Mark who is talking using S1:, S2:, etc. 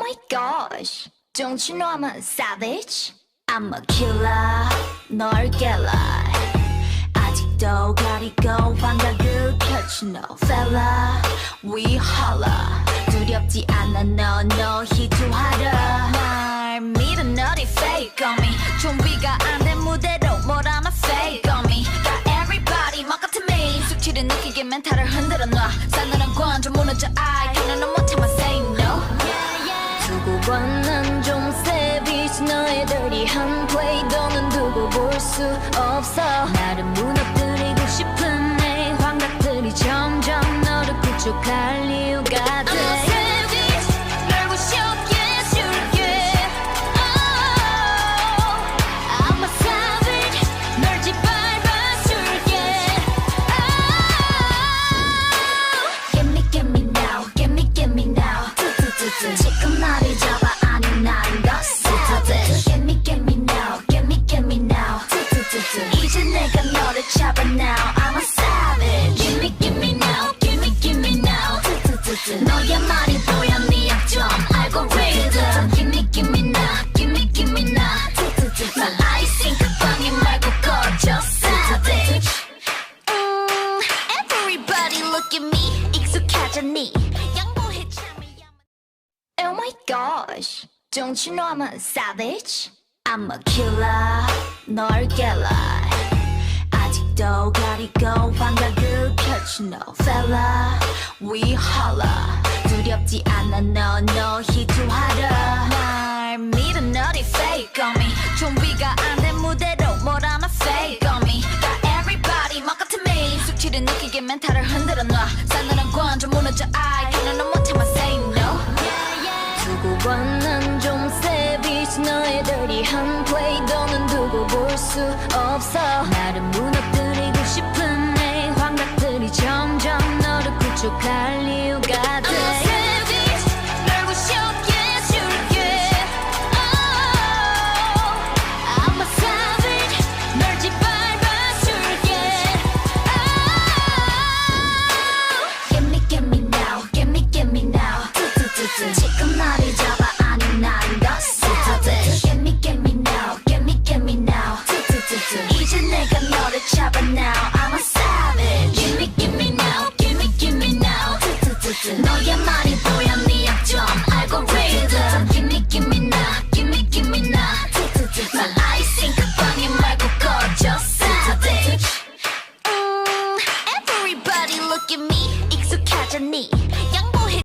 S1: my gosh. Don't you know I'm a savage? I'm a killer. 널 깨라. 아직도 가리고 환각을 펼치 no fella. We holla. 두렵지 않아 no no 희투하라. 날 믿어 너리 fake on me. 준비가 안 된 무대로 뭘 하나 fake on me. got everybody 막 같은 me. 숙취를 느끼게 멘탈을 흔들어 놔. 싸늘한 관좀 무너져 I 수 없어. 나를 무너뜨리고 싶은 내 환각들이 점점 너를 구축할 이유가 돼. Oh, 지금 나를 잡아 아니 난 너스 내가 너를 잡아 now I'm a savage Give me give me now give me give me now 너의 말이 보여 네 약점 알고리즘 Give me give me now give me give me now 난 아이싱 그 방에 말고 꺼져 savage 음, Everybody look at me 익숙하잖니 양보해 참이 Oh my gosh Don't you know I'm a savage? I'm a killer 널 깨라 아직도 가리고 환각을 펼치 no fella. We holla. 두렵지 않아 no no 희투하라 날 믿어 너리 fake on me. 준비가 안된 무대로 뭘 하나 fake on me. Got everybody 막 같은 me. 숙취를 느끼게 멘탈을 흔들어 놔. 싸늘한 관좀 무너져 I 견뎌는 못해만 say no. 두고 봐난좀 savage. 너의 dirty한 play. 너는 두고 볼 수 없어 너를 구축할 이유가 돼 I'm 같은 너의 말이 보여 네 약점 알고 리듬 Gimme gimme 나 Gimme gimme 나. My eyes in 가방에 말고 꺼져 savage Everybody look at me. 익숙하잖니.